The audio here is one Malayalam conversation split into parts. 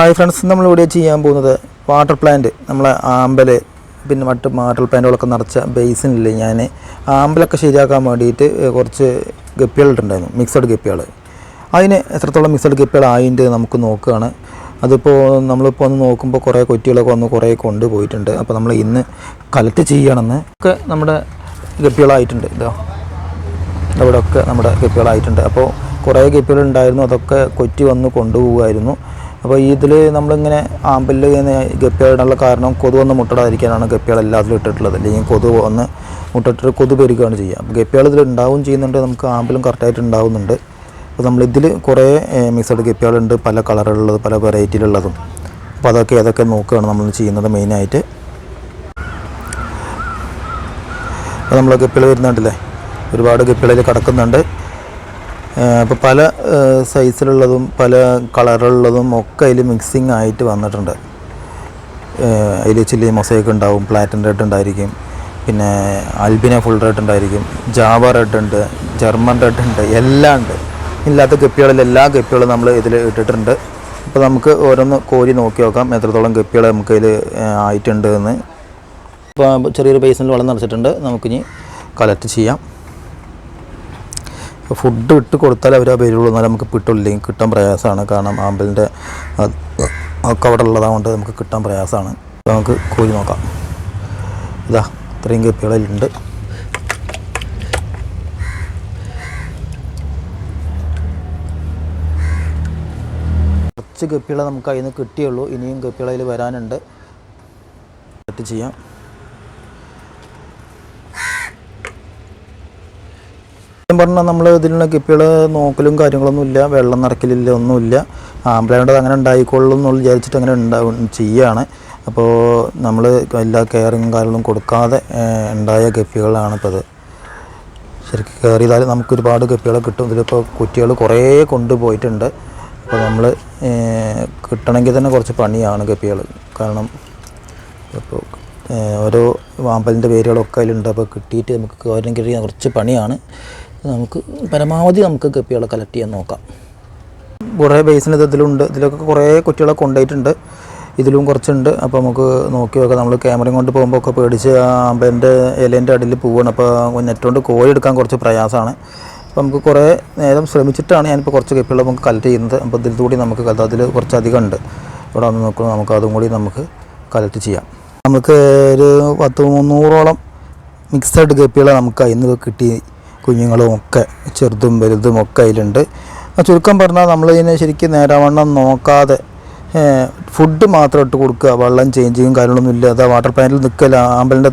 ഹായ് ഫ്രണ്ട്സ് നമ്മൾ നമ്മളിവിടെ ചെയ്യാൻ പോകുന്നത് വാട്ടർ പ്ലാന്റ് നമ്മളെ ആമ്പൽ പിന്നെ മറ്റ് വാട്ടർ പ്ലാന്റുകളൊക്കെ നിറച്ച ബേസിനില്ലേ ഞാൻ ആമ്പലൊക്കെ ശരിയാക്കാൻ വേണ്ടിയിട്ട് കുറച്ച് ഗപ്പികളുണ്ടായിരുന്നു മിക്സഡ് ഗപ്പികൾ അതിന് എത്രത്തോളം മിക്സഡ് ഗപ്പികൾ ആയിട്ടുണ്ട് നമുക്ക് നോക്കുകയാണ് അതിപ്പോൾ നമ്മളിപ്പോൾ ഒന്ന് നോക്കുമ്പോൾ കുറേ കൊറ്റികളൊക്കെ വന്ന് കുറേ കൊണ്ടുപോയിട്ടുണ്ട് അപ്പോൾ നമ്മൾ ഇന്ന് കലക്ട് ചെയ്യണമെന്ന് ഒക്കെ നമ്മുടെ ഗപ്പികളായിട്ടുണ്ട്. ഇതോ. അവിടെയൊക്കെ നമ്മുടെ ഗപ്പികളായിട്ടുണ്ട്. അപ്പോൾ കുറേ ഗപ്പികളുണ്ടായിരുന്നു അതൊക്കെ കൊറ്റി വന്ന് കൊണ്ടുപോകുമായിരുന്നു അപ്പോൾ ഇതിൽ നമ്മളിങ്ങനെ ആമ്പലിൽ ഇങ്ങനെ ഗപ്പിയാടാനുള്ള കാരണം കൊതു വന്ന് മുട്ടടാതിരിക്കാനാണ് ഗപ്പികൾ എല്ലാത്തിലും ഇട്ടിട്ടുള്ളത്. അല്ലെങ്കിൽ കൊതു വന്ന് മുട്ടിട്ട് കൊതു പെരുകയാണ് ചെയ്യുക. അപ്പോൾ ഗപ്പികൾ ഇതിൽ ഉണ്ടാവും ചെയ്യുന്നുണ്ട്. നമുക്ക് ആമ്പലും കറക്റ്റായിട്ട് ഉണ്ടാവുന്നുണ്ട്. അപ്പോൾ നമ്മളിതിൽ കുറേ മിക്സഡ് ഗപ്പികളുണ്ട്. പല കളറുള്ളത് പല വെറൈറ്റിയിലുള്ളതും. അപ്പോൾ അതൊക്കെ അതൊക്കെ നോക്കുകയാണ് നമ്മൾ ചെയ്യുന്നത് മെയിനായിട്ട്. അപ്പോൾ നമ്മൾ ഗപ്പികൾ വരുന്നുണ്ടല്ലേ? ഒരുപാട് ഗപ്പികളിൽ കിടക്കുന്നുണ്ട്. അപ്പോൾ പല സൈസിലുള്ളതും പല കളറുള്ളതും ഒക്കെ അതിൽ മിക്സിങ് ആയിട്ട് വന്നിട്ടുണ്ട്. അതിൽ ചില്ലി മൊസൈക്ക് ഉണ്ടാവും പ്ലാറ്റിൻ റെഡ് ഉണ്ടായിരിക്കും പിന്നെ അൽബിന ഫുൾ റെഡ് ഉണ്ടായിരിക്കും ജാവ റെഡ് ഉണ്ട് ജർമ്മൻ റെഡ് ഉണ്ട് എല്ലാം ഉണ്ട്. ഇല്ലാത്ത ഗപ്പികളിൽ എല്ലാ ഗപ്പികളും നമ്മൾ ഇതിൽ ഇട്ടിട്ടുണ്ട്. അപ്പോൾ നമുക്ക് ഓരോന്ന് കോരി നോക്കി നോക്കാം എത്രത്തോളം ഗപ്പികൾ നമുക്ക് ഇതിൽ ആയിട്ടുണ്ട് എന്ന്. ഇപ്പോൾ ചെറിയൊരു ബേസിനിൽ വെള്ളം നിറച്ചിട്ടുണ്ട് നമുക്കിനി കളക്ട് ചെയ്യാം. ഫുഡ് ഇട്ട് കൊടുത്താൽ അവർ വരുള്ളൂ എന്നാലും നമുക്ക് കിട്ടില്ലെങ്കിൽ കിട്ടാൻ പ്രയാസമാണ്. കാരണം ആമ്പലിന്റെ ഒക്കെ അവിടെ ഉള്ളതുകൊണ്ട് നമുക്ക് കിട്ടാൻ പ്രയാസമാണ്. അപ്പോൾ നമുക്ക് കോഴി നോക്കാം. ഇതാ ഇത്രയും കപ്പികളിലുണ്ട്. കുറച്ച് ഗപ്പികളെ നമുക്ക് അതിൽ നിന്ന് കിട്ടിയുള്ളൂ. ഇനിയും ഗപ്പികൾ വരാനുണ്ട്. ചെയ്യാം. പറഞ്ഞാൽ നമ്മൾ ഇതിലുള്ള ഗപ്പികൾ നോക്കലും കാര്യങ്ങളൊന്നും ഇല്ല വെള്ളം നിറക്കലില്ല ഒന്നുമില്ല. ആംബ്ലേണ്ടത് അങ്ങനെ ഉണ്ടായിക്കൊള്ളും എന്നുള്ള വിചാരിച്ചിട്ട് അങ്ങനെ ഉണ്ടാവും ചെയ്യുകയാണ് അപ്പോൾ നമ്മൾ എല്ലാ കെയറിങ്ങും കാര്യങ്ങളും കൊടുക്കാതെ ഉണ്ടായ ഗപ്പികളാണ് ഇപ്പോൾ ഇത് ശരിക്കും കയറിയതാൽ നമുക്ക് ഒരുപാട് ഗപ്പികളെ കിട്ടും. ഇതിലിപ്പോൾ കുറ്റികൾ കുറേ കൊണ്ടുപോയിട്ടുണ്ട്. അപ്പോൾ നമ്മൾ കിട്ടണമെങ്കിൽ തന്നെ കുറച്ച് പണിയാണ് ഗപ്പികൾ കാരണം ഇപ്പോൾ ഓരോ വാമ്പലിന്റെ പേരുകളൊക്കെ അതിലുണ്ട്. അപ്പോൾ കിട്ടിയിട്ട് നമുക്ക് കഴിയാൻ കുറച്ച് പണിയാണ്. നമുക്ക് പരമാവധി നമുക്ക് ഗപ്പികളെ കളക്ട് ചെയ്യാൻ നോക്കാം. കുറേ ബേസിന് ഇതിലുണ്ട്. ഇതിലൊക്കെ കുറേ കുട്ടികളെ കൊണ്ടുപോയിട്ടുണ്ട്. ഇതിലും കുറച്ചുണ്ട്. അപ്പോൾ നമുക്ക് നോക്കി നോക്കാം. നമ്മൾ ക്യാമറയും കൊണ്ട് പോകുമ്പോൾ ഒക്കെ പേടിച്ച് അമ്പലിന്റെ ഇലേന്റെ അടിയിൽ പോവുകയാണ് അപ്പോൾ നെറ്റ് കൊണ്ട് കോഴി എടുക്കാൻ കുറച്ച് പ്രയാസമാണ്. അപ്പോൾ നമുക്ക് കുറേ നേരം ശ്രമിച്ചിട്ടാണ് ഞാനിപ്പോൾ കുറച്ച് കപ്പികളെ നമുക്ക് കളക്ട് ചെയ്യുന്നത്. അപ്പോൾ ഇതിൽ കൂടി നമുക്ക് അതിൽ കുറച്ചധികം ഉണ്ട്. ഇവിടെ വന്ന് നോക്കുമ്പോൾ നമുക്ക് അതും കൂടി നമുക്ക് കളക്ട് ചെയ്യാം. നമുക്ക് ഒരു പത്ത് മുന്നൂറോളം മിക്സഡ് ഗപ്പികളെ നമുക്ക് നിന്ന് കിട്ടി കുഞ്ഞുങ്ങളും ഒക്കെ ചെറുതും വലുതും ഒക്കെ അതിലുണ്ട്. ചുരുക്കം പറഞ്ഞാൽ നമ്മളിതിനെ ശരിക്കും നേരാവണ്ണം നോക്കാതെ ഫുഡ് മാത്രം ഇട്ട് കൊടുക്കുക. വെള്ളം ചേഞ്ചിങ്ങും കാര്യങ്ങളൊന്നും ഇല്ല. അതാ വാട്ടർ പ്ലാന്റിൽ നിൽക്കല ആമ്പലിന്റെ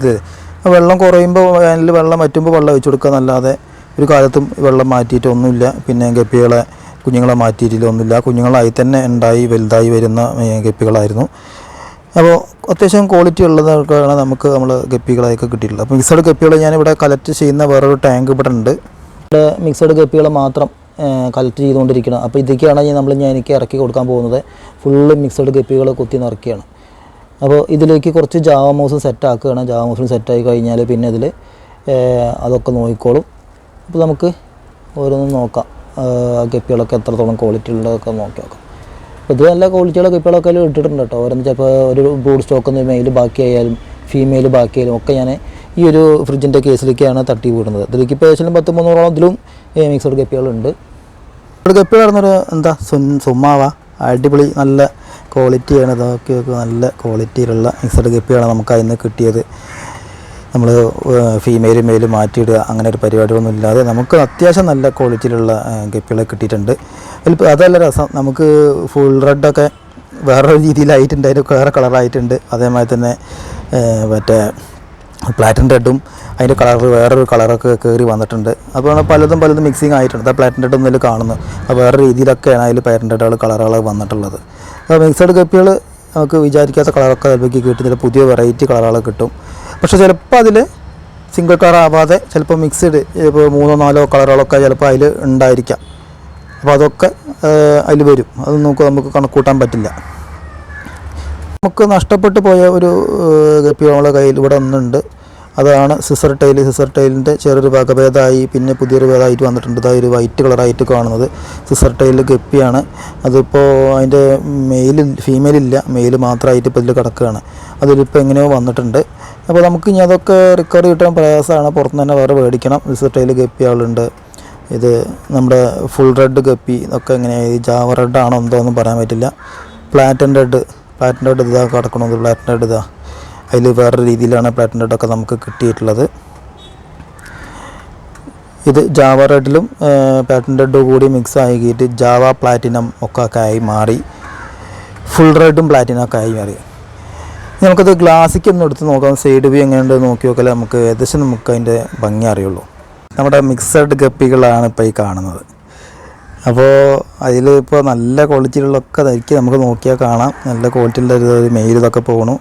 വെള്ളം കുറയുമ്പോൾ വേനലിൽ വെള്ളം വറ്റുമ്പോൾ വെള്ളം വെച്ച് കൊടുക്കുക. എന്നല്ലാതെ ഒരു കാലത്തും വെള്ളം മാറ്റിയിട്ടൊന്നുമില്ല പിന്നെ ഗപ്പികളെ കുഞ്ഞുങ്ങളെ മാറ്റിയിട്ടില്ല ഒന്നുമില്ല. കുഞ്ഞുങ്ങളായി തന്നെ ഉണ്ടായി വലുതായി വരുന്ന ഗപ്പികളായിരുന്നു. അപ്പോൾ അത്യാവശ്യം ക്വാളിറ്റി ഉള്ളതൊക്കെയാണ് നമുക്ക് നമ്മൾ ഗപ്പികളായൊക്കെ കിട്ടിയിട്ടുള്ളത്. അപ്പോൾ മിക്സഡ് ഗപ്പികൾ ഞാനിവിടെ കളക്ട് ചെയ്യുന്ന വേറൊരു ടാങ്ക് ഇവിടെ ഉണ്ട്. ഇവിടെ മിക്സഡ് ഗപ്പികൾ മാത്രം കളക്ട് ചെയ്തുകൊണ്ടിരിക്കണം. അപ്പോൾ ഇതൊക്കെയാണ് നമ്മൾ ഞാൻ എനിക്ക് ഇറക്കി കൊടുക്കാൻ പോകുന്നത്. ഫുള്ള് മിക്സഡ് ഗപ്പികൾ കുത്തി നിറക്കുകയാണ് അപ്പോൾ ഇതിലേക്ക് കുറച്ച് ജാവമോസും സെറ്റാക്കുകയാണ് സെറ്റ് ആക്കുകയാണ്. ജാവ സെറ്റ് സെറ്റായി കഴിഞ്ഞാൽ പിന്നെ ഇതിൽ അതൊക്കെ നോക്കിക്കോളും. അപ്പോൾ നമുക്ക് ഓരോന്നും നോക്കാം. ഗപ്പികളൊക്കെ എത്രത്തോളം ക്വാളിറ്റി ഉള്ളതൊക്കെ നോക്കി നോക്കാം. ഇത് നല്ല ക്വാളിറ്റിയുള്ള കുപ്പികളൊക്കെ ഇട്ടിട്ടുണ്ട് കേട്ടോ. ഓരോന്ന് ചിലപ്പോൾ ഒരു ബ്രൂഡ് സ്റ്റോക്ക് ഒന്ന് മെയിൽ ബാക്കിയായാലും ഫീമെയിൽ ബാക്കിയായാലും ഒക്കെ ഞാൻ ഈ ഒരു ഫ്രിഡ്ജിന്റെ കേസിലേക്കാണ് തട്ടി വിടുന്നത്. ഇതിലേക്ക് ഇപ്പോൾ ഏകദേശം പത്ത് മുന്നൂറോളം ഇതിലും മിക്സഡ് കപ്പികളുണ്ട് ഒരു ഗപ്പി പറഞ്ഞൊരു എന്താ സുമ്മാവ. അടിപൊളി നല്ല ക്വാളിറ്റിയാണ് ഇതൊക്കെ നല്ല ക്വാളിറ്റിയിലുള്ള മിക്സഡ് കപ്പികളാണ് നമുക്ക് അതിൽ നിന്ന് കിട്ടിയത് നമ്മൾ ഫീമെയിൽ മെയിലും മാറ്റിയിടുക അങ്ങനെ ഒരു പരിപാടികളൊന്നും ഇല്ലാതെ നമുക്ക് അത്യാവശ്യം നല്ല ക്വാളിറ്റിയിലുള്ള ഗപ്പികളെ കിട്ടിയിട്ടുണ്ട്. അതിലിപ്പോൾ അതല്ല രസം. നമുക്ക് ഫുൾ റെഡൊക്കെ വേറൊരു രീതിയിലായിട്ടുണ്ട്. അതിന്റെ വേറെ കളറായിട്ടുണ്ട് അതേമാതിരി തന്നെ മറ്റേ പ്ലാറ്റിൻ റെഡും അതിന്റെ കളർ വേറൊരു കളറൊക്കെ കയറി വന്നിട്ടുണ്ട്. അപ്പോൾ പലതും പലതും മിക്സിങ് ആയിട്ടുണ്ട്. ആ പ്ലാറ്റിൻ റെഡ് ഒന്നും കാണുന്നു. അപ്പോൾ വേറെ രീതിയിലൊക്കെയാണ് അതിൽ പ്ലാറ്റിൻ റെഡുകൾ കളറുകൾ വന്നിട്ടുള്ളത്. അപ്പോൾ മിക്സഡ് കപ്പികൾ നമുക്ക് വിചാരിക്കാത്ത കളറൊക്കെ അതിലേക്ക് കിട്ടും. ചില പുതിയ വെറൈറ്റി കളറുകൾ കിട്ടും. പക്ഷേ ചിലപ്പോൾ അതിൽ സിംഗിൾ കളർ ആവാതെ ചിലപ്പോൾ മിക്സ്ഡ് ഇപ്പോൾ മൂന്നോ നാലോ കളറുകളൊക്കെ ചിലപ്പോൾ അതിൽ ഉണ്ടായിരിക്കാം. അപ്പോൾ അതൊക്കെ അതിൽ വരും. അത് നമുക്ക് നമുക്ക് കണക്കൂട്ടാൻ പറ്റില്ല. നമുക്ക് നഷ്ടപ്പെട്ടു പോയ ഒരു ഗപ്പി നമ്മളെ കയ്യിൽ ഇവിടെ ഒന്നുണ്ട് അതാണ് സിസർ ടൈൽ സിസർ ടൈലിന്റെ ചെറിയൊരു വകഭേദമായി പിന്നെ പുതിയൊരു ഭേദമായിട്ട് വന്നിട്ടുണ്ട്. അതായത് ഒരു വൈറ്റ് കളറായിട്ട് കാണുന്നത് സിസർ ടൈൽ ഗപ്പിയാണ്. അതിപ്പോൾ അതിന്റെ മെയിൽ ഫീമെയിലില്ല മെയിൽ മാത്രമായിട്ട് ഇപ്പോൾ ഇതിൽ കിടക്കുകയാണ്. അതിലിപ്പോൾ എങ്ങനെയോ വന്നിട്ടുണ്ട്. അപ്പോൾ നമുക്ക് ഇനി അതൊക്കെ റിക്കവറി കിട്ടാൻ പ്രയാസമാണ്. പുറത്തുനിന്ന് തന്നെ വേറെ മേടിക്കണം. സിസർ ടൈൽ ഗപ്പികളുണ്ട് ഇത് നമ്മുടെ ഫുൾ റെഡ് കപ്പി ഒക്കെ എങ്ങനെയാണ് ഈ ജാവ റെഡ് ആണോ എന്തോ ഒന്നും പറയാൻ പറ്റില്ല. പ്ലാറ്റൻ റെഡ് പ്ലാറ്റൻ റെഡ് ഇതാ കിടക്കണത്. പ്ലാറ്റൻ റെഡ് ഇതാ. അതിൽ വേറെ രീതിയിലാണ് പ്ലാറ്റൻ ഒക്കെ നമുക്ക് കിട്ടിയിട്ടുള്ളത്. ഇത് ജാവ റെഡിലും പ്ലാറ്റൻ റെഡും കൂടി മിക്സ് ആക്കിയിട്ട് ജാവ പ്ലാറ്റിനം ഒക്കെ ആയി മാറി. ഫുൾ റെഡും പ്ലാറ്റിനം ഒക്കെ ആയി മാറി. നമുക്കത് ഗ്ലാസ്സിക്ക് ഒന്ന് എടുത്ത് നോക്കാം. സൈഡ് വ്യൂ എങ്ങനെയുണ്ട് നോക്കി നോക്കിയാൽ നമുക്ക് ഏകദേശം നമുക്ക് അതിന്റെ ഭംഗി അറിയുള്ളൂ. നമ്മുടെ മിക്സഡ് ഗപ്പികളാണ് ഇപ്പോൾ ഈ കാണുന്നത്. അപ്പോൾ അതിൽ ഇപ്പോൾ നല്ല ക്വാളിറ്റിയിലുള്ളൊക്കെ ധരിക്കും നമുക്ക് നോക്കിയാൽ കാണാം. നല്ല ക്വാളിറ്റിയുള്ള ഒരു മെയിൽ ഇതൊക്കെ പോകണു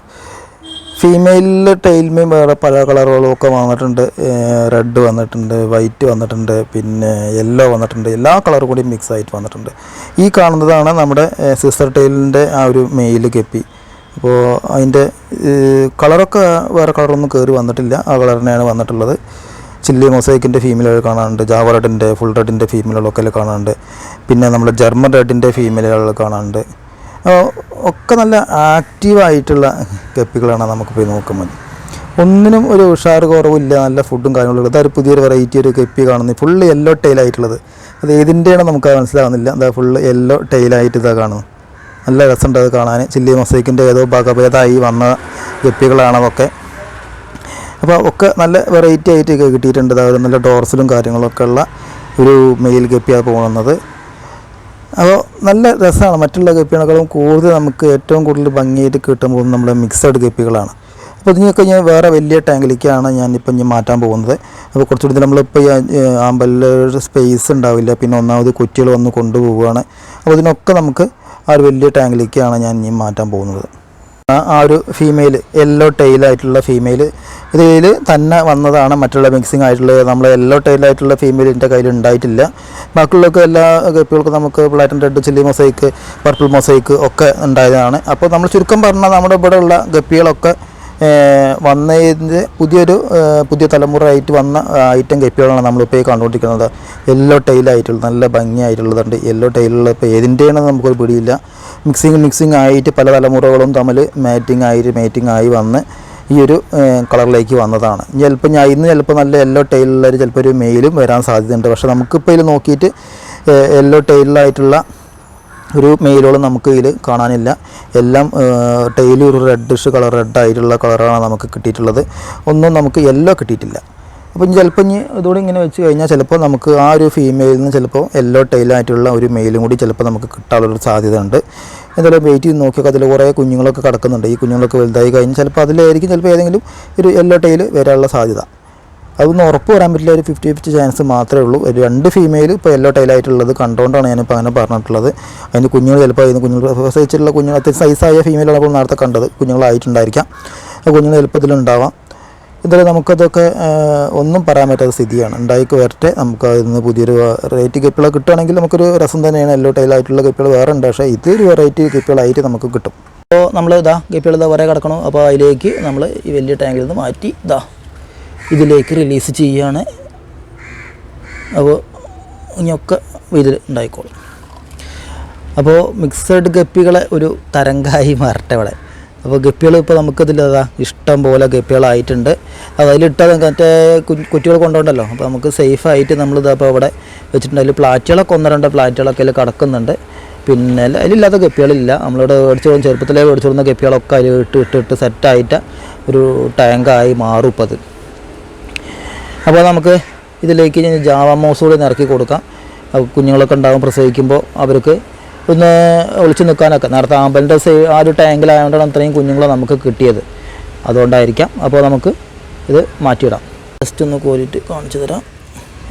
ഫീമെയിലിൽ ടൈൽമേയും വേറെ പല കളറുകളും ഒക്കെ വന്നിട്ടുണ്ട്. റെഡ് വന്നിട്ടുണ്ട് വൈറ്റ് വന്നിട്ടുണ്ട് പിന്നെ യെല്ലോ വന്നിട്ടുണ്ട്. എല്ലാ കളറും കൂടി മിക്സ് ആയിട്ട് വന്നിട്ടുണ്ട്. ഈ കാണുന്നതാണ് നമ്മുടെ സിസ്റ്റർ ടൈലിന്റെ ആ ഒരു മെയിൽ കെപ്പി അപ്പോൾ അതിന്റെ കളറൊക്കെ വേറെ കളറൊന്നും കയറി വന്നിട്ടില്ല. ആ കളറിനെയാണ് വന്നിട്ടുള്ളത്. ചില്ലി മൊസൈക്കിന്റെ ഫീമെയിലുകൾ കാണാനുണ്ട് ജാവ റെഡിന്റെ ഫുൾ റെഡിന്റെ ഫീമെയിലുകളൊക്കെ കാണാനുണ്ട് പിന്നെ നമ്മൾ ജർമ്മൻ റെഡിന്റെ ഫീമെയിലുകൾ കാണാനുണ്ട് ഒക്കെ നല്ല ആക്റ്റീവായിട്ടുള്ള ഗപ്പികളാണ് നമുക്ക് പോയി നോക്കുമ്പോൾ ഒന്നിനും ഒരു ഉഷാറ് കുറവില്ല നല്ല ഫുഡും കാര്യങ്ങളും അതൊരു പുതിയൊരു വെറൈറ്റി ഒരു കെപ്പി കാണുന്നത് ഫുള്ള് യെല്ലോ ടൈലായിട്ടുള്ളത് അത് ഏതിന്റെയാണ് നമുക്ക് മനസ്സിലാകുന്നില്ല എന്താ ഫുള്ള് യെല്ലോ ടൈലായിട്ട് ഇതാ കാണുന്നു. നല്ല രസമുണ്ട് അത് കാണാൻ. ചില്ലി മൊസൈക്കിന്റെ ഏതോ ഭഗഭേദമായി വന്ന ഗപ്പികളാണ് അതൊക്കെ. അപ്പോൾ ഒക്കെ നല്ല വെറൈറ്റി ആയിട്ട് ഒക്കെ കിട്ടിയിട്ടുണ്ട് അതായത് നല്ല ഡോർസിലും കാര്യങ്ങളൊക്കെ ഉള്ള ഒരു മെയിൽ ഗപ്പിയാണ് പോകുന്നത് അപ്പോൾ നല്ല രസമാണ് മറ്റുള്ള ഗപ്പികളെക്കാളും കൂടുതൽ നമുക്ക് ഏറ്റവും കൂടുതൽ ഭംഗിയായിട്ട് കിട്ടുമ്പോൾ നമ്മുടെ മിക്സഡ് ഗപ്പികളാണ്. അപ്പോൾ ഇതിനൊക്കെ ഞാൻ വേറെ വലിയ ടാങ്കിലേക്കാണ് ഞാനിപ്പം ഇനി മാറ്റാൻ പോകുന്നത്. അപ്പോൾ കുറച്ചുകൂടി നമ്മളിപ്പോൾ ഈ അമ്പലൊരു സ്പേസ് ഉണ്ടാവില്ല. പിന്നെ ഒന്നാമത് കുറ്റികൾ വന്ന് കൊണ്ടുപോവുകയാണ്. അപ്പോൾ ഇതിനൊക്കെ നമുക്ക് ആ ഒരു വലിയ ടാങ്കിലേക്കാണ് ഞാൻ ഇനി മാറ്റാൻ പോകുന്നത്. ആ ഒരു ഫീമെയിൽ യെല്ലോ ടൈലായിട്ടുള്ള ഫീമെയിൽ ഇതിൽ തന്നെ വന്നതാണ് മറ്റുള്ള മിക്സിംഗ് ആയിട്ടുള്ളത്. നമ്മൾ യെല്ലോ ടൈലായിട്ടുള്ള ഫീമെയിൽ എന്റെ കയ്യിൽ ഉണ്ടായിട്ടില്ല. ബാക്കിയുള്ളൊക്കെ എല്ലാ ഗപ്പികൾക്കും നമുക്ക് platinum red chilli mosaic purple mosaic ഒക്കെ ഉണ്ടായതാണ്. അപ്പോൾ നമ്മൾ ചുരുക്കം പറഞ്ഞാൽ നമ്മുടെ ഇവിടെയുള്ള ഗപ്പികളൊക്കെ വന്നതിന്റെ പുതിയൊരു പുതിയ തലമുറ ആയിട്ട് വന്ന ഐറ്റം കെപ്പികളാണ് നമ്മളിപ്പോൾ ഈ കണ്ടുകൊണ്ടിരിക്കുന്നത്. യെല്ലോ ടൈലായിട്ടുള്ള നല്ല ഭംഗിയായിട്ടുള്ളതുണ്ട്. യെല്ലോ ടൈലുള്ള ഇപ്പോൾ ഏതിന്റെയാണെന്ന് നമുക്കൊരു പിടിയില്ല. മിക്സിങ് മിക്സിങ് ആയിട്ട് പല തലമുറകളും തമ്മിൽ മാറ്റിംഗ് ആയിട്ട് മാറ്റിങ് ആയി വന്ന് ഈ ഒരു കളറിലേക്ക് വന്നതാണ്. ചിലപ്പോൾ ഞാൻ ഇന്ന് ചിലപ്പോൾ നല്ല യെല്ലോ ടൈലുള്ളൊരു ചിലപ്പോൾ ഒരു മെയിലും വരാൻ സാധ്യതയുണ്ട്. പക്ഷേ നമുക്കിപ്പോൾ ഇതിൽ നോക്കിയിട്ട് യെല്ലോ ടൈലിലായിട്ടുള്ള ഒരു മെയിലോളം നമുക്ക് ഇതിൽ കാണാനില്ല. എല്ലാം ടൈൽ ഒരു റെഡിഷ് കളർ റെഡ് ആയിട്ടുള്ള കളറാണ് നമുക്ക് കിട്ടിയിട്ടുള്ളത്. ഒന്നും നമുക്ക് യെല്ലോ കിട്ടിയിട്ടില്ല. അപ്പം ചിലപ്പോൾ ഇനി ഇതുകൂടി ഇങ്ങനെ വെച്ച് കഴിഞ്ഞാൽ ചിലപ്പോൾ നമുക്ക് ആ ഒരു ഫീമെയിലിൽ നിന്ന് ചിലപ്പോൾ യെല്ലോ ടൈലായിട്ടുള്ള ഒരു മെയിലും കൂടി ചിലപ്പോൾ നമുക്ക് കിട്ടാനുള്ളൊരു സാധ്യത ഉണ്ട് എന്തായാലും വെയിറ്റ് ചെയ്ത് നോക്കിയൊക്കെ അതിൽ കുറേ കുഞ്ഞുങ്ങളൊക്കെ കിടക്കുന്നുണ്ട്. ഈ കുഞ്ഞുങ്ങളൊക്കെ വലുതായി കഴിഞ്ഞാൽ ചിലപ്പോൾ അതിലായിരിക്കും ചിലപ്പോൾ ഏതെങ്കിലും ഒരു യെല്ലോ ടൈൽ വരാനുള്ള സാധ്യത. അതൊന്നും ഉറപ്പ് വരാൻ പറ്റില്ല. ഒരു ഫിഫ്റ്റി ഫിഫ്റ്റി ചാൻസ് മാത്രമേ ഉള്ളൂ. ഒരു രണ്ട് ഫീമെയിൽ ഇപ്പോൾ യെല്ലോ ടൈലായിട്ടുള്ളത് കണ്ടുകൊണ്ടാണ് ഞാനിപ്പോൾ അങ്ങനെ പറഞ്ഞിട്ടുള്ളത്. അതിന് കുഞ്ഞുങ്ങൾ ചിലപ്പോൾ അതിന് കുഞ്ഞുങ്ങൾ പ്രസവിച്ചിട്ടുള്ള കുഞ്ഞുങ്ങൾ അത്യാവശ്യം സൈസായ ഫീമെയിലാണ് അപ്പോൾ നേരത്തെ കണ്ടത്. കുഞ്ഞുങ്ങളായിട്ടുണ്ടായിരിക്കാം. കുഞ്ഞുങ്ങൾ എളുപ്പത്തിലുണ്ടാവാം എന്തായാലും നമുക്കതൊക്കെ ഒന്നും പറയാൻ പറ്റാത്ത സ്ഥിതിയാണ്. ഉണ്ടായിക്ക് വരട്ടെ. നമുക്ക് അതിൽ നിന്ന് പുതിയൊരു വെറൈറ്റി കപ്പികൾ കിട്ടുകയാണെങ്കിൽ നമുക്കൊരു രസം തന്നെയാണ് എല്ലോ ടൈലായിട്ടുള്ള കപ്പികൾ വേറെ ഉണ്ട്. പക്ഷേ ഇതൊരു വെറൈറ്റി കപ്പികളായിട്ട് നമുക്ക് കിട്ടും. അപ്പോൾ നമ്മൾ ഇതാ കപ്പികൾ ഇതാ വരെ കിടക്കണം. അപ്പോൾ അതിലേക്ക് നമ്മൾ ഈ വലിയ ടാങ്കിൽ നിന്ന് മാറ്റി ഇതാ. ഇതിലേക്ക് റിലീസ് ചെയ്യുകയാണ് അപ്പോൾ ഇനിയൊക്കെ ഇതിൽ ഉണ്ടായിക്കോളും. അപ്പോൾ മിക്സഡ് ഗപ്പികളെ ഒരു തരംഗായി മാറട്ടെ ഇവിടെ. അപ്പോൾ ഗപ്പികൾ ഇപ്പോൾ നമുക്കിതിലതാ ഇഷ്ടം പോലെ ഗപ്പികളായിട്ടുണ്ട്. അതിലിട്ടത് മറ്റേ കുറ്റികൾ കൊണ്ടുണ്ടല്ലോ. അപ്പോൾ നമുക്ക് സേഫായിട്ട് നമ്മളിത് അപ്പോൾ അവിടെ വെച്ചിട്ടുണ്ട്. അതിൽ പ്ലാറ്റുകളൊക്കെ ഒന്ന് രണ്ട് പ്ലാറ്റുകളൊക്കെ അതിൽ കിടക്കുന്നുണ്ട്. പിന്നെ അതിലില്ലാത്ത ഗപ്പികളില്ല. നമ്മളിവിടെ മേടിച്ചോളും ചെറുപ്പത്തിലേ മേടിച്ചോളുന്ന ഗപ്പികളൊക്കെ അതിൽ ഇട്ട് ഇട്ട് ഇട്ട് സെറ്റായിട്ട് ഒരു ടാങ്കായി മാറും ഇപ്പോൾ അത്. അപ്പോൾ നമുക്ക് ഇതിലേക്ക് ജാവ മോസ് കൂടി ഇറക്കി കൊടുക്കാം. കുഞ്ഞുങ്ങളൊക്കെ ഉണ്ടാകും പ്രസവിക്കുമ്പോൾ അവർക്ക് ഒന്ന് ഒളിച്ചു നിൽക്കാനൊക്കെ. നേരത്തെ ആമ്പലിന്റെ സൈ ആ ഒരു ടാങ്കിലായതുകൊണ്ടാണ് അത്രയും കുഞ്ഞുങ്ങളെ നമുക്ക് കിട്ടിയത്. അതുകൊണ്ടായിരിക്കാം. അപ്പോൾ നമുക്ക് ഇത് മാറ്റിയിടാം. ജസ്റ്റ് ഒന്ന് കോരിയിട്ട് കാണിച്ചു തരാം.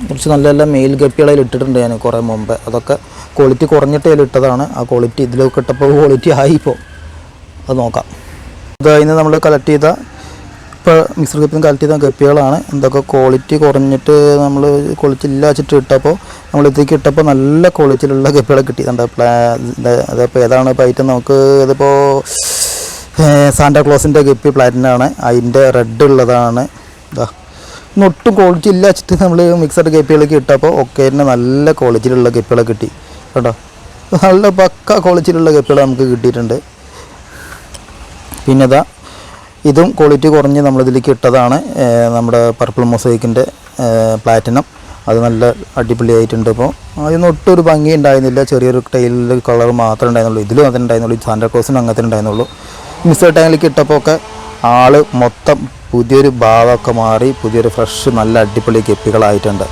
കുറച്ച് നല്ല നല്ല മെയിൽ ഗപ്പികളിൽ ഇട്ടിട്ടുണ്ട് ഞാൻ കുറേ മുമ്പ്. അതൊക്കെ ക്വാളിറ്റി കുറഞ്ഞിട്ട് അതിൽ ഇട്ടതാണ്. ആ ക്വാളിറ്റി ഇതിലൊക്കെ ഇട്ടപ്പോൾ ക്വാളിറ്റി ആയിപ്പോൾ അത് നോക്കാം. അത് കഴിഞ്ഞ് നമ്മൾ കളക്ട് ചെയ്ത ഇപ്പോൾ മിക്സർ കപ്പിയും കളക്ട് ചെയ്ത ഗപ്പികളാണ് എന്തൊക്കെ ക്വാളിറ്റി കുറഞ്ഞിട്ട് നമ്മൾ ക്വാളിറ്റി ഇല്ല വെച്ചിട്ട് ഇട്ടപ്പോൾ നമ്മൾ ഇതിലേക്ക് ഇട്ടപ്പോൾ നല്ല ക്വാളിറ്റിയിലുള്ള ഗപ്പികളെ കിട്ടിയിട്ടുണ്ട്. അതിപ്പോൾ ഏതാണ് ഇപ്പോൾ ഐറ്റം നമുക്ക് ഇതിപ്പോൾ സാന്റാക്ലോസിന്റെ ഗപ്പി പ്ലാറ്റിനാണ് അതിന്റെ റെഡ് ഉള്ളതാണ്. ഇതാ ഒട്ടും ക്വാളിറ്റി ഇല്ല വെച്ചിട്ട് നമ്മൾ മിക്സഡ് കപ്പികളൊക്കെ ഇട്ടപ്പോൾ ഒക്കെ നല്ല ക്വാളിറ്റിയിലുള്ള കപ്പികളെ കിട്ടി. കേട്ടോ? നല്ല പക്ക ക്വാളിറ്റിയിലുള്ള കപ്പികൾ നമുക്ക് കിട്ടിയിട്ടുണ്ട്. പിന്നെ ഇതാ ഇതും ക്വാളിറ്റി കുറഞ്ഞ് നമ്മളിതിലേക്ക് ഇട്ടതാണ് നമ്മുടെ പർപ്പിൾ മൊസൈക്കിന്റെ പ്ലാറ്റിനം അത് നല്ല അടിപൊളിയായിട്ടുണ്ട് ഇപ്പോൾ അതിന് ഒട്ടും ഒരു ഭംഗി ഉണ്ടായിരുന്നില്ല. ചെറിയൊരു ടൈലിൽ കളർ മാത്രമേ ഉണ്ടായിരുന്നുള്ളൂ. ഇതിലും അതിന് ഉണ്ടായിരുന്നുള്ളൂ. സാന്റാക്ലോസിനും അങ്ങനത്തെ ഉണ്ടായിരുന്നുള്ളൂ. മിക്സർ ടൈലിലേക്ക് ഇട്ടപ്പോൾ ഒക്കെ ആൾ മൊത്തം പുതിയൊരു ഭാവമൊക്കെ മാറി പുതിയൊരു ഫ്രഷ് നല്ല അടിപൊളി ഗപ്പികളായിട്ടുണ്ട്.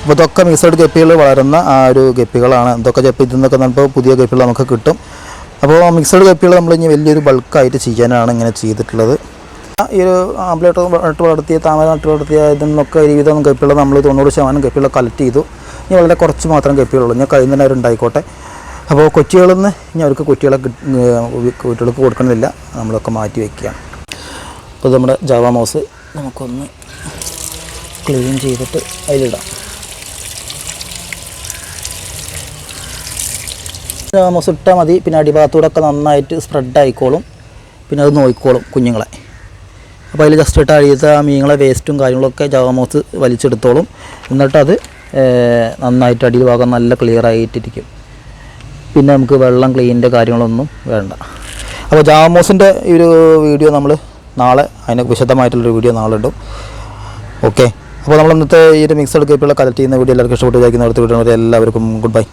അപ്പോൾ ഇതൊക്കെ മിക്സഡ് ഗപ്പികൾ വളരുന്ന ആ ഒരു ഗപ്പികളാണ്. ഇതൊക്കെ ഗപ്പി ഇതെന്നൊക്കെ നമുക്ക് പുതിയ ഗപ്പികൾ നമുക്ക് കിട്ടും. അപ്പോൾ മിക്സഡ് ഗപ്പികൾ നമ്മൾ ഇനി വലിയൊരു ബൾക്കായിട്ട് ചെയ്യാനാണ് ഇങ്ങനെ ചെയ്തിട്ടുള്ളത്. ഈ ഒരു ആംപ്ലേറ്റ് നട്ട് വളർത്തിയ താമര നട്ട് വളർത്തിയ ഇതിന്നൊക്കെ ഒരുവിധം കപ്പിയുള്ള നമ്മൾ തൊണ്ണൂറ് ശതമാനം കപ്പിയുള്ള കളക്ട് ചെയ്തു. ഇനി വളരെ കുറച്ച് മാത്രം ഗപ്പികളുള്ളൂ. ഞാൻ കഴിയുന്ന നേരം ഉണ്ടായിക്കോട്ടെ. അപ്പോൾ കൊച്ചികളിൽ നിന്ന് ഇനി അവർക്ക് കുട്ടികളെ കുട്ടികൾക്ക് കൊടുക്കണമെന്നില്ല നമ്മളൊക്കെ മാറ്റി വയ്ക്കുകയാണ് അപ്പോൾ നമ്മുടെ ജാവ മൗസ് നമുക്കൊന്ന് ക്ലീൻ ചെയ്തിട്ട് അതിലിടാം. ജാവ മൗസ് ഇട്ടാൽ മതി. പിന്നെ അടിഭാഗത്തൂടെ ഒക്കെ നന്നായിട്ട് സ്പ്രെഡ് ആയിക്കോളും. പിന്നെ അത് നോക്കിക്കോളും കുഞ്ഞുങ്ങളെ. അപ്പോൾ അതിൽ ജസ്റ്റ് ഇട്ട് അഴിയത്തെ ആ മീനുകളെ വേസ്റ്റും കാര്യങ്ങളൊക്കെ ജാമോസ് വലിച്ചെടുത്തോളും. എന്നിട്ടത് നന്നായിട്ട് അടിയിൽ ഭാഗം നല്ല ക്ലിയർ ആയിട്ടിരിക്കും. പിന്നെ നമുക്ക് വെള്ളം ക്ലീനിന്റെ കാര്യങ്ങളൊന്നും വേണ്ട. അപ്പോൾ ജാമോസിന്റെ ഈ ഒരു വീഡിയോ നമ്മൾ നാളെ അതിന് വിശദമായിട്ടുള്ളൊരു വീഡിയോ നാളെ ഇടും. ഓക്കെ അപ്പോൾ നമ്മൾ ഇന്നത്തെ ഈ ഒരു മിക്സഡ് കേപ്പുകളെ കളക്ട് ചെയ്യുന്ന വീഡിയോ എല്ലാവർക്കും ഇഷ്ടപ്പെട്ട് വിചാരിക്കുന്ന. അടുത്ത വീഡിയോ എല്ലാവർക്കും ഗുഡ് ബൈ